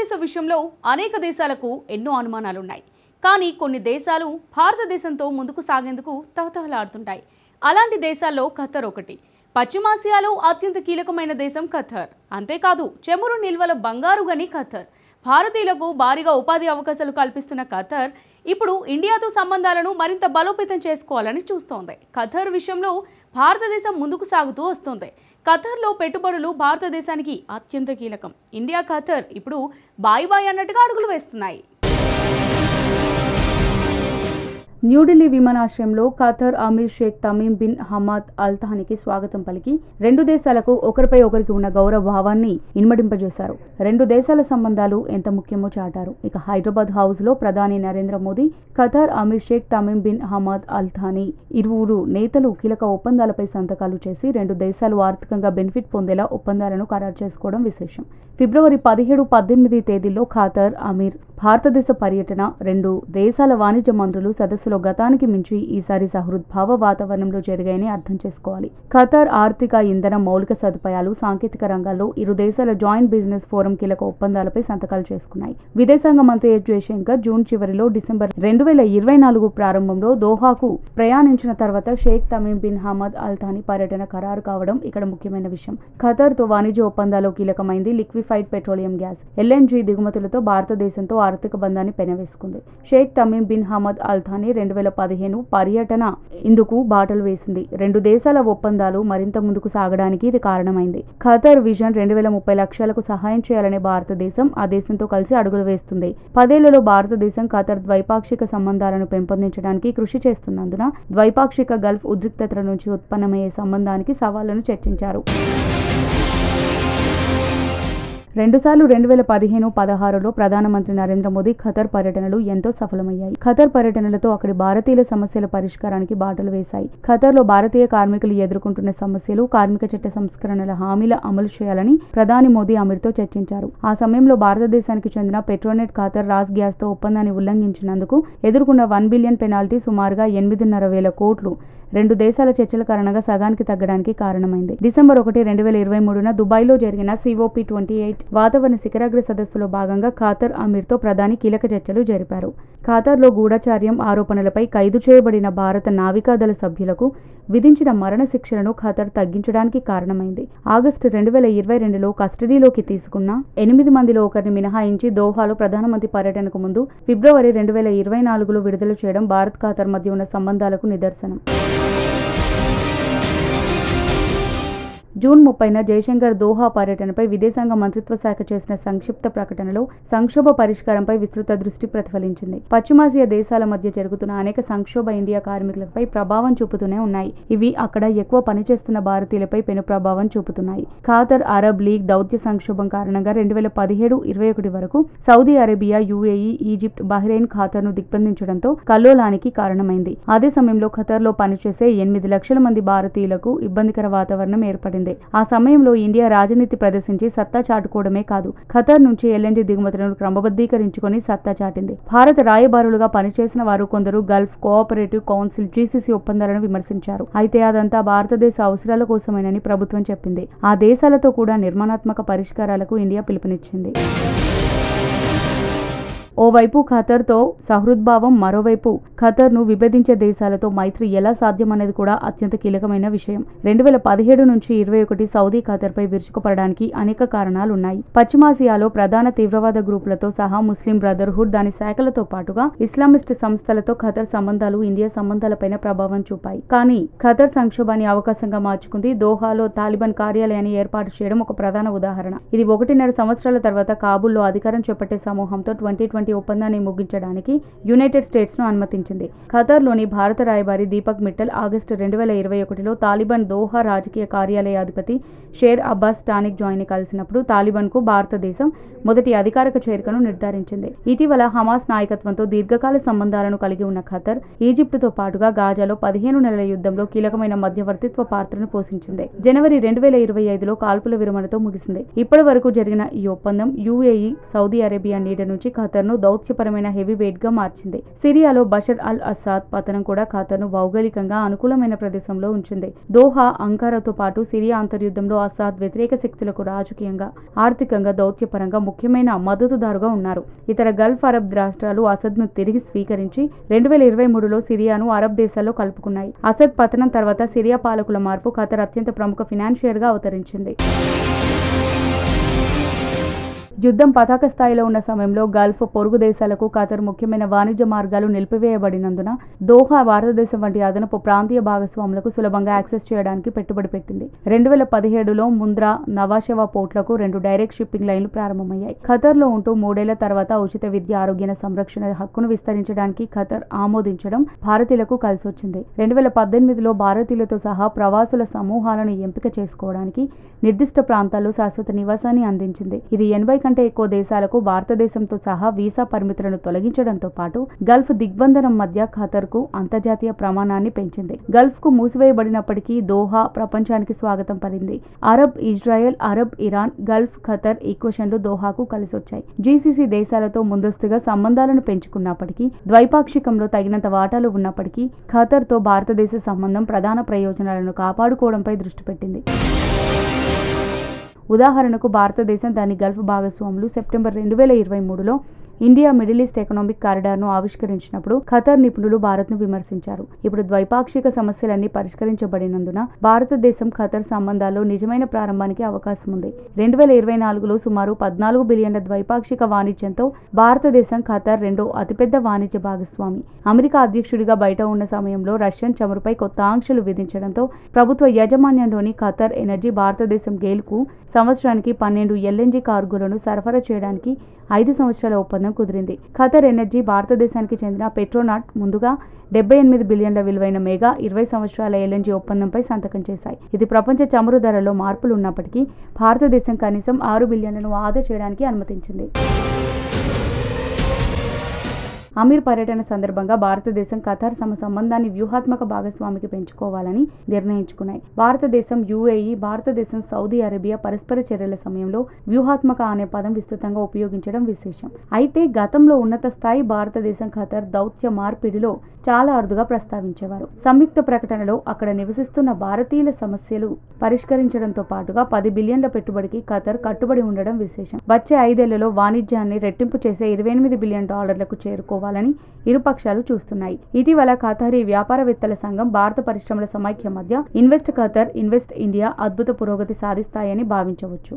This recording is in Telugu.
భారతదేశ విషయంలో అనేక దేశాలకు ఎన్నో అనుమానాలున్నాయి. కానీ కొన్ని దేశాలు భారతదేశంతో ముందుకు సాగేందుకు తహతహలాడుతుంటాయి. అలాంటి దేశాల్లో ఖతర్ ఒకటి. పశ్చిమాసియాలో అత్యంత కీలకమైన దేశం ఖతర్. అంతేకాదు చెమురు నిల్వల బంగారు గని ఖతర్. భారతీయులకు భారీగా ఉపాధి అవకాశాలు కల్పిస్తున్న ఖతర్ ఇప్పుడు ఇండియాతో సంబంధాలను మరింత బలోపేతం చేసుకోవాలని చూస్తోంది. ఖతర్ విషయంలో భారతదేశం ముందుకు సాగుతూ వస్తుంది. ఖతర్లో పెట్టుబడులు భారతదేశానికి అత్యంత కీలకం. ఇండియా ఖతర్ ఇప్పుడు బాయ్ బాయ్ అన్నట్టుగా అడుగులు వేస్తున్నాయి. న్యూఢిల్లీ విమానాశ్రయంలో Qatar Emir Sheikh Tamim bin Hamad అల్థానికి స్వాగతం పలికి రెండు దేశాలకు ఒకరిపై ఒకరికి ఉన్న గౌరవ భావాన్ని ఇన్మడింపజేశారు. రెండు దేశాల సంబంధాలు ఎంత ముఖ్యమో చాటారు. ఇక హైదరాబాద్ హౌస్లో ప్రధాని Narendra Modi Qatar Emir Sheikh Tamim bin Hamad Al Thani ఇరువురు నేతలు కీలక ఒప్పందాలపై సంతకాలు చేసి రెండు దేశాలు ఆర్థికంగా బెనిఫిట్ పొందేలా ఒప్పందాలను ఖరారు చేసుకోవడం విశేషం. ఫిబ్రవరి పదిహేడు పద్దెనిమిది తేదీల్లో ఖాతర్ అమీర్ భారతదేశ పర్యటన రెండు దేశాల వాణిజ్య మంత్రులు సదస్సులో గతానికి మించి ఈసారి సహృద్భావ వాతావరణంలో జరిగాయని అర్థం చేసుకోవాలి. ఖతార్ ఆర్థిక ఇంధన మౌలిక సదుపాయాలు సాంకేతిక రంగాల్లో ఇరు దేశాల జాయింట్ బిజినెస్ ఫోరం కీలక ఒప్పందాలపై సంతకాలు చేసుకున్నాయి. విదేశాంగ మంత్రి ఎస్ జయశంకర్ జూన్ చివరిలో డిసెంబర్ రెండు వేల ఇరవై నాలుగు ప్రారంభంలో దోహాకు ప్రయాణించిన తర్వాత Sheikh Tamim bin Hamad Al Thani పర్యటన ఖరారు కావడం ఇక్కడ ముఖ్యమైన విషయం. ఖతార్తో వాణిజ్య ఒప్పందాలు కీలకమైంది లిక్విఫైడ్ పెట్రోలియం గ్యాస్ ఎల్ఎన్జీ దిగుమతులతో భారతదేశంతో ఆర్థిక బంధాన్ని పెనవేసుకుంది. Sheikh Tamim bin Hamad Al Thani రెండు వేల పదిహేను పర్యటన ఇందుకు బాటలు వేసింది. రెండు దేశాల ఒప్పందాలు మరింత ముందుకు సాగడానికి ఇది కారణమైంది. ఖతర్ విజన్ రెండు వేల ముప్పై లక్షలకు సహాయం చేయాలనే భారతదేశం ఆ దేశంతో కలిసి అడుగులు వేస్తుంది. పదేళ్ళలో భారతదేశం ఖతర్ ద్వైపాక్షిక సంబంధాలను పెంపొందించడానికి కృషి చేస్తున్నందున ద్వైపాక్షిక గల్ఫ్ ఉద్రిక్తతల నుంచి ఉత్పన్నమయ్యే సంబంధానికి సవాళ్ళను చర్చించారు. రెండుసార్లు రెండు వేల పదిహేను పదహారులో ప్రధానమంత్రి నరేంద్ర మోదీ ఖతర్ పర్యటనలు ఎంతో సఫలమయ్యాయి. ఖతర్ పర్యటనలతో అక్కడి భారతీయుల సమస్యల పరిష్కారానికి బాటలు వేశాయి. ఖతర్లో భారతీయ కార్మికులు ఎదుర్కొంటున్న సమస్యలు కార్మిక చట్ట సంస్కరణల హామీల అమలు చేయాలని ప్రధాని మోదీ అమీర్తో చర్చించారు. ఆ సమయంలో భారతదేశానికి చెందిన పెట్రోనెట్ ఖతర్ రాస్ గ్యాస్తో ఒప్పందాన్ని ఉల్లంఘించినందుకు ఎదుర్కొన్న వన్ బిలియన్ పెనాల్టీ సుమారుగా ఎనిమిదిన్నర వేల కోట్లు రెండు దేశాల చర్చల కారణంగా సగానికి తగ్గడానికి కారణమైంది. డిసెంబర్ ఒకటి రెండు వేల ఇరవై మూడున దుబాయ్లో జరిగిన సిఓపి ట్వంటీ ఎయిట్ వాతావరణ శిఖరాగ్ర సదస్సులో భాగంగా ఖాతర్ అమీర్తో ప్రధాని కీలక చర్చలు జరిపారు. ఖాతర్లో గూఢచార్యం ఆరోపణలపై ఖైదు చేయబడిన భారత నావికాదళ సభ్యులకు విధించిన మరణ శిక్షలను ఖతర్ తగ్గించడానికి కారణమైంది. ఆగస్టు రెండు వేల ఇరవై రెండులో కస్టడీలోకి తీసుకున్న ఎనిమిది మందిలో ఒకరిని మినహాయించి దోహాలో ప్రధానమంత్రి పర్యటనకు ముందు ఫిబ్రవరి రెండు వేల ఇరవై నాలుగులో విడుదల చేయడం భారత్ ఖాతర్ మధ్య ఉన్న సంబంధాలకు నిదర్శనం. జూన్ ముప్పైన జయశంకర్ దోహా పర్యటనపై విదేశాంగ మంత్రిత్వ శాఖ చేసిన సంక్షిప్త ప్రకటనలో సంక్షోభ పరిష్కారంపై విస్తృత దృష్టి ప్రతిఫలించింది. పశ్చిమాసియా దేశాల మధ్య జరుగుతున్న అనేక సంక్షోభ ఇండియా కార్మికులపై ప్రభావం చూపుతూనే ఉన్నాయి. ఇవి అక్కడ ఎక్కువ పనిచేస్తున్న భారతీయులపై పెను ప్రభావం చూపుతున్నాయి. ఖాతర్ అరబ్ లీగ్ దౌత్య సంక్షోభం కారణంగా రెండు వేల పదిహేడు ఇరవై ఒకటి వరకు Saudi Arabia UAE Egypt Bahrain ఖాతర్ను దిగ్బంధించడంతో కల్లోలానికి కారణమైంది. అదే సమయంలో ఖతర్లో పనిచేసే ఎనిమిది లక్షల మంది భారతీయులకు ఇబ్బందికర వాతావరణం ఏర్పడింది. ఆ సమయంలో ఇండియా రాజనీతి ప్రదర్శించి సత్తా చాటుకోవడమే కాదు ఖతర్ నుంచి ఎల్ఎన్జీ దిగుమతులను క్రమబద్ధీకరించుకొని సత్తా చాటింది. భారత రాయబారులుగా పనిచేసిన వారు కొందరు గల్ఫ్ కోఆపరేటివ్ కౌన్సిల్ జీసీసీ ఒప్పందాలను విమర్శించారు. అయితే అదంతా భారతదేశ అవసరాల కోసమేనని ప్రభుత్వం చెప్పింది. ఆ దేశాలతో కూడా నిర్మాణాత్మక పరిష్కారాలకు ఇండియా పిలుపునిచ్చింది. ఓవైపు ఖతర్తో సహృద్భావం మరోవైపు ఖతర్ను విభేదించే దేశాలతో మైత్రి ఎలా సాధ్యమనేది కూడా అత్యంత కీలకమైన విషయం. రెండు వేల పదిహేడు నుంచి ఇరవై ఒకటి సౌదీ ఖతర్పై విరుచుకుపడడానికి అనేక కారణాలు ఉన్నాయి పశ్చిమాసియాలో ప్రధాన తీవ్రవాద గ్రూపులతో సహా ముస్లిం బ్రదర్హుడ్ దాని శాఖలతో పాటుగా ఇస్లామిస్ట్ సంస్థలతో ఖతర్ సంబంధాలు ఇండియా సంబంధాలపైన ప్రభావం చూపాయి. కానీ ఖతర్ సంక్షోభాన్ని అవకాశంగా మార్చుకుంది దోహాలో తాలిబాన్ కార్యాలయాన్ని ఏర్పాటు చేయడం ఒక ప్రధాన ఉదాహరణ. ఇది ఒకటిన్నర సంవత్సరాల తర్వాత కాబూల్లో అధికారం చేపట్టే సమూహంతో ట్వంటీ ట్వంటీ ఒప్పందాన్ని ముగించడానికి యునైటెడ్ స్టేట్స్ను అనుమతించింది. ఖతర్లోని భారత రాయబారి దీపక్ మిట్టల్ ఆగస్టు రెండు వేల ఇరవై ఒకటిలో తాలిబాన్ దోహా రాజకీయ కార్యాలయ అధిపతి షేర్ అబ్బాస్ టానిక్ జాయిన్ కలిసినప్పుడు తాలిబాన్కు భారతదేశం మొదటి అధికారిక చేరికను నిర్ధారించింది. ఇటీవల హమాస్ నాయకత్వంతో దీర్ఘకాల సంబంధాలను కలిగి ఉన్న ఖతర్ ఈజిప్టుతో పాటుగా గాజాలో పదిహేను నెలల యుద్ధంలో కీలకమైన మధ్యవర్తిత్వ పాత్రను పోషించింది. జనవరి రెండు వేల ఇరవై ఐదులో కాల్పుల విరమణతో ముగిసింది. ఇప్పటి వరకు జరిగిన ఈ ఒప్పందం యుఏఈ సౌదీ అరేబియా నీడ నుంచి ఖతర్ను ఖతర్ను దౌత్యపరమైన హెవీ గా మార్చింది. సిరియాలో బషర్ అల్ అసాద్ పతనం కూడా ఖతర్ను భౌగోళికంగా అనుకూలమైన ప్రదేశంలో ఉంచింది. దోహా అంకారాతో పాటు సిరియా అంతర్యుద్ధంలో అసాద్ వ్యతిరేక శక్తులకు రాజకీయంగా ఆర్థికంగా దౌత్యపరంగా ముఖ్యమైన మద్దతుదారుగా ఉన్నారు. ఇతర గల్ఫ్ అరబ్ రాష్ట్రాలు అసద్ను తిరిగి స్వీకరించి రెండు వేల ఇరవై మూడులో సిరియాను అరబ్ దేశాల్లో కలుపుకున్నాయి. అసద్ పతనం తర్వాత సిరియా పాలకుల మార్పు ఖతర్ అత్యంత ప్రముఖ ఫినాన్షియర్గా అవతరించింది. యుద్ధం పతాక స్థాయిలో ఉన్న సమయంలో గల్ఫ్ పొరుగు దేశాలకు ఖతర్ ముఖ్యమైన వాణిజ్య మార్గాలు నిలిపివేయబడినందున దోహా భారతదేశం వంటి అదనపు ప్రాంతీయ భాగస్వాములకు సులభంగా యాక్సెస్ చేయడానికి పెట్టుబడి పెట్టింది. రెండు వేల పదిహేడులో ముంద్రా నవాషెవా పోర్ట్లకు రెండు డైరెక్ట్ షిప్పింగ్ లైన్లు ప్రారంభమయ్యాయి. ఖతర్లో ఉంటూ మూడేళ్ళ తర్వాత ఉచిత విద్య ఆరోగ్య సంరక్షణ హక్కును విస్తరించడానికి ఖతర్ ఆమోదించడం భారతీయులకు కలిసొచ్చింది. రెండు వేల పద్దెనిమిదిలో భారతీయులతో సహా ప్రవాసుల సమూహాలను ఎంపిక చేసుకోవడానికి నిర్దిష్ట ప్రాంతాల్లో శాశ్వత నివాసాన్ని అందించింది. ఇది ఎనభై కంటే ఎక్కువ దేశాలకు భారతదేశంతో సహా వీసా పరిమితులను తొలగించడంతో పాటు గల్ఫ్ దిగ్బంధనం మధ్య ఖతర్కు అంతర్జాతీయ ప్రమాణాన్ని పెంచింది. గల్ఫ్కు మూసివేయబడినప్పటికీ దోహా ప్రపంచానికి స్వాగతం పలింది Arab Israel Arab Iran Gulf Qatar ఈక్వెషన్లు దోహాకు కలిసొచ్చాయి. జీసీసీ దేశాలతో ముందస్తుగా సంబంధాలను పెంచుకున్నప్పటికీ ద్వైపాక్షికంలో తగినంత వాటాలు ఉన్నప్పటికీ ఖతర్తో భారతదేశ సంబంధం ప్రధాన ప్రయోజనాలను కాపాడుకోవడంపై దృష్టి పెట్టింది. ఉదాహరణకు భారతదేశం దాని గల్ఫ్ భాగస్వాములు సెప్టెంబర్ రెండు వేల ఇరవై మూడులో ఇండియా మిడిల్ ఈస్ట్ ఎకనామిక్ కారిడార్ను ఆవిష్కరించినప్పుడు ఖతర్ నిపుణులు భారత్ను విమర్శించారు. ఇప్పుడు ద్వైపాక్షిక సమస్యలన్నీ పరిష్కరించబడినందున భారతదేశం ఖతర్ సంబంధాల్లో నిజమైన ప్రారంభానికి అవకాశం ఉంది రెండు వేల ఇరవై నాలుగులో సుమారు పద్నాలుగు బిలియన్ల ద్వైపాక్షిక వాణిజ్యంతో భారతదేశం ఖతర్ రెండో అతిపెద్ద వాణిజ్య భాగస్వామి. అమెరికా అధ్యక్షుడిగా బయట ఉన్న సమయంలో రష్యన్ చమురుపై కొత్త ఆంక్షలు విధించడంతో ప్రభుత్వ యాజమాన్యంలోని ఖతర్ ఎనర్జీ భారతదేశం గేల్కు సంవత్సరానికి పన్నెండు ఎల్ఎన్జీ కార్గోలను సరఫరా చేయడానికి ఐదు సంవత్సరాల ఒప్పందం కుదిరింది. ఖతర్ ఎనర్జీ భారతదేశానికి చెందిన పెట్రోనాట్ ముందుగా డెబ్బై ఎనిమిది బిలియన్ల విలువైన మెగా ఇరవై సంవత్సరాల ఎల్ఎన్జీ ఒప్పందంపై సంతకం చేశాయి. ఇది ప్రపంచ చమురు ధరలో మార్పులు ఉన్నప్పటికీ భారతదేశం కనీసం ఆరు బిలియన్లను ఆదా చేయడానికి అనుమతించింది. అమీర్ పర్యటన సందర్భంగా భారతదేశం ఖతార్ తమ సంబంధాన్ని వ్యూహాత్మక భాగస్వామికి పెంచుకోవాలని నిర్ణయించుకున్నాయి. భారతదేశం యుఏఈ భారతదేశం సౌదీ అరేబియా పరస్పర చర్యల సమయంలో వ్యూహాత్మక అనే పదం విస్తృతంగా ఉపయోగించడం విశేషం. అయితే గతంలో ఉన్నత స్థాయి భారతదేశం ఖతార్ దౌత్య మార్పిడిలో చాలా అరుదుగా ప్రస్తావించేవారు. సంయుక్త ప్రకటనలో అక్కడ నివసిస్తున్న భారతీయుల సమస్యలు పరిష్కరించడంతో పాటుగా పది బిలియన్ల పెట్టుబడికి ఖతర్ కట్టుబడి ఉండడం విశేషం. వచ్చే ఐదేళ్ళలో వాణిజ్యాన్ని రెట్టింపు చేసే ఇరవై ఎనిమిది బిలియన్ డాలర్లకు చేరుకోవాలి చేరుకోవాలని ఇరుపక్షాలు చూస్తున్నాయి. ఇటీవల ఖతారీ వ్యాపారవేత్తల సంఘం భారత పరిశ్రమల సమైక్య మధ్య ఇన్వెస్ట్ ఖతర్ ఇన్వెస్ట్ ఇండియా అద్భుత పురోగతి సాధిస్తాయని భావించవచ్చు.